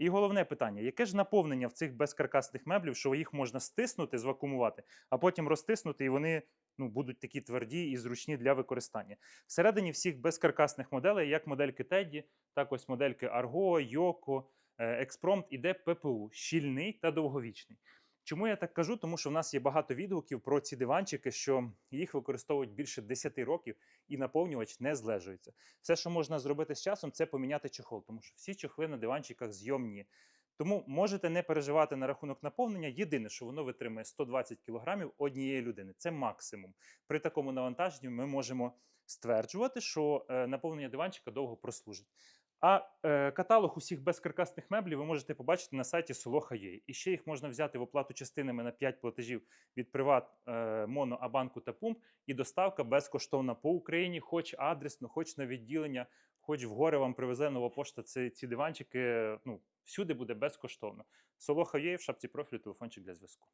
І головне питання: яке ж наповнення в цих безкаркасних меблів, що їх можна стиснути, звакумувати, а потім розтиснути, і вони ну, будуть такі тверді і зручні для використання. Всередині всіх безкаркасних моделей, як модельки Teddy, так ось модельки Argo, Yoko, Експромт, іде ППУ щільний та довговічний. Чому я так кажу? Тому що в нас є багато відгуків про ці диванчики, що їх використовують більше 10 років і наповнювач не злежується. Все, що можна зробити з часом, це поміняти чохол, тому що всі чохли на диванчиках зйомні. Тому можете не переживати на рахунок наповнення. Єдине, що воно витримує 120 кг однієї людини. Це максимум. При такому навантаженні ми можемо стверджувати, що е, наповнення диванчика довго прослужить. А е, каталог усіх безкаркасних меблів ви можете побачити на сайті Soloha.ua. І ще їх можна взяти в оплату частинами на 5 платежів від Приват, е, Моно, Абанку та Пумп. І доставка безкоштовна по Україні, хоч адресно, хоч на відділення, хоч в гори вам привезе нова пошта. Ці, ці диванчики ну, всюди буде безкоштовно. Soloha.ua в шапці профілю телефончик для зв'язку.